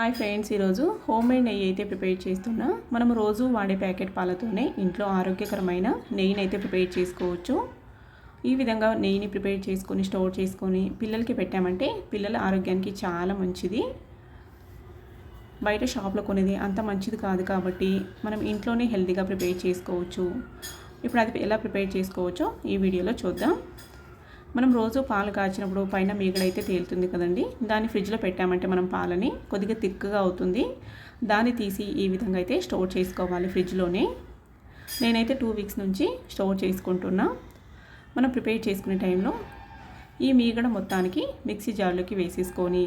Hi friends ఈరోజు home made నెయ్యి అయితే ప్రిపేర్ చేస్తున్నా. మనం రోజు వాడే ప్యాకెట్ పాలతోనే ఇంట్లో ఆరోగ్యకరమైన నెయ్యిని అయితే ప్రిపేర్ చేసుకోవచ్చు. ఈ విధంగా నెయ్యిని ప్రిపేర్ చేసుకొని స్టోర్ చేసుకొని పిల్లలకి పెట్టామంటే పిల్లల ఆరోగ్యానికి చాలా మంచిది. బయట షాప్లో కొనేది అంత మంచిది కాదు కాబట్టి మనం ఇంట్లోనే హెల్తీగా ప్రిపేర్ చేసుకోవచ్చు. ఇప్పుడు అది ఎలా ప్రిపేర్ చేసుకోవచ్చో ఈ వీడియోలో చూద్దాం. మనం రోజు పాలు కాచినప్పుడు పైన మీగడైతే తేలుతుంది కదండి. దాన్ని ఫ్రిడ్జ్లో పెట్టామంటే మనం పాలని కొద్దిగా తిక్కుగా అవుతుంది. దాన్ని తీసి ఈ విధంగా అయితే స్టోర్ చేసుకోవాలి ఫ్రిడ్జ్లోనే. నేనైతే టూ వీక్స్ నుంచి స్టోర్ చేసుకుంటున్నా. మనం ప్రిపేర్ చేసుకునే టైంలో ఈ మీగడ మొత్తానికి మిక్సీ జార్లోకి వేసేసుకొని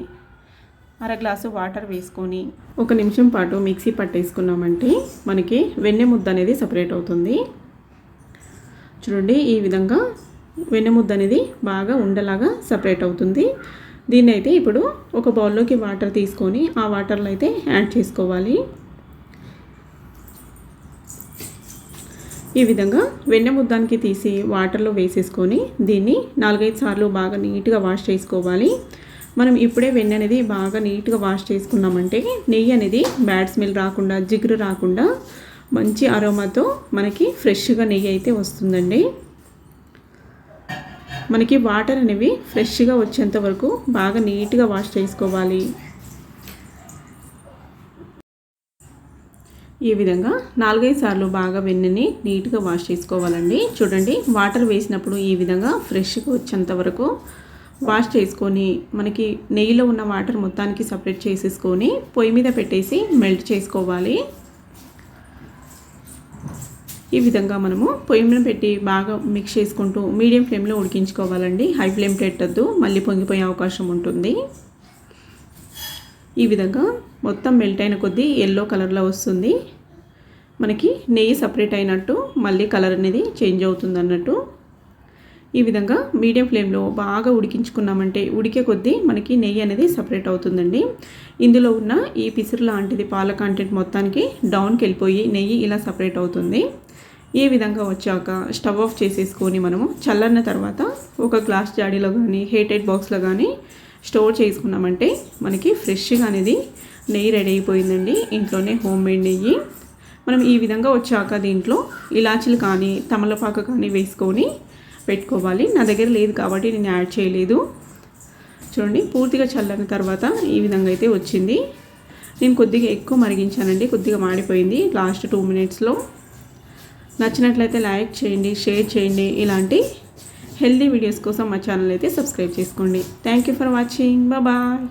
అర గ్లాసు వాటర్ వేసుకొని ఒక నిమిషం పాటు మిక్సీ పట్టేసుకున్నామంటే మనకి వెన్నె ముద్ద అనేది సపరేట్ అవుతుంది. చూడండి ఈ విధంగా వెన్నెముద్ద అనేది బాగా ఉండలాగా సపరేట్ అవుతుంది. దీన్ని అయితే ఇప్పుడు ఒక బౌల్లోకి వాటర్ తీసుకొని ఆ వాటర్లో అయితే యాడ్ చేసుకోవాలి. ఈ విధంగా వెన్న ముద్దానికి తీసి వాటర్లో వేసేసుకొని దీన్ని నాలుగైదు సార్లు బాగా నీట్గా వాష్ చేసుకోవాలి. మనం ఇప్పుడే వెన్న అనేది బాగా నీట్గా వాష్ చేసుకున్నామంటే నెయ్యి అనేది బ్యాడ్ స్మెల్ రాకుండా జిగురు రాకుండా మంచి అరోమాతో మనకి ఫ్రెష్గా నెయ్యి అయితే వస్తుందండి. మనకి వాటర్ అనేవి ఫ్రెష్గా వచ్చేంత వరకు బాగా నీట్గా వాష్ చేసుకోవాలి. ఈ విధంగా నాలుగైదు సార్లు బాగా వెన్నని నీట్గా వాష్ చేసుకోవాలండి. చూడండి వాటర్ వేసినప్పుడు ఈ విధంగా ఫ్రెష్గా వచ్చేంత వరకు వాష్ చేసుకొని మనకి నెయ్యిలో ఉన్న వాటర్ మొత్తానికి సపరేట్ చేసేసుకొని పొయ్యి మీద పెట్టేసి మెల్ట్ చేసుకోవాలి. ఈ విధంగా మనము పొయ్యి మీద పెట్టి బాగా మిక్స్ చేసుకుంటూ మీడియం ఫ్లేమ్లో ఉడికించుకోవాలండి. హై ఫ్లేమ్ పెట్టద్దు మళ్ళీ పొంగిపోయే అవకాశం ఉంటుంది. ఈ విధంగా మొత్తం మెల్ట్ అయిన కొద్దీ ఎల్లో కలర్లో వస్తుంది. మనకి నెయ్యి సపరేట్ అయినట్టు మళ్ళీ కలర్ అనేది చేంజ్ అవుతుంది అన్నట్టు. ఈ విధంగా మీడియం ఫ్లేమ్లో బాగా ఉడికించుకున్నామంటే ఉడికే కొద్దీ మనకి నెయ్యి అనేది సపరేట్ అవుతుందండి. ఇందులో ఉన్న ఈ పిసురు లాంటిది పాల కంటెంట్ మొత్తానికి డౌన్కి వెళ్ళిపోయి నెయ్యి ఇలా సపరేట్ అవుతుంది. ఈ విధంగా వచ్చాక స్టవ్ ఆఫ్ చేసేసుకొని మనము చల్లన్న తర్వాత ఒక గ్లాస్ జాడీలో కానీ హీటెడ్ బాక్స్లో కానీ స్టోర్ చేసుకున్నామంటే మనకి ఫ్రెష్గా అనేది నెయ్యి రెడీ అయిపోయిందండి. ఇంట్లోనే హోమ్ మేడ్ నెయ్యి. మనం ఈ విధంగా వచ్చాక దీంట్లో ఇలాచీలు కానీ తమలపాకు కానీ వేసుకొని పెట్టుకోవాలి. నా దగ్గర లేదు కాబట్టి నేను యాడ్ చేయలేదు. చూడండి పూర్తిగా చల్లని తర్వాత ఈ విధంగా అయితే వచ్చింది. నేను కొద్దిగా ఎక్కువ మరిగించానండి కొద్దిగా మాడిపోయింది లాస్ట్ టూ మినిట్స్లో. నచ్చినట్లయితే లైక్ చేయండి షేర్ చేయండి. ఇలాంటి హెల్దీ వీడియోస్ కోసం మా ఛానల్ అయితే సబ్స్క్రైబ్ చేసుకోండి. Thank you for watching. Bye.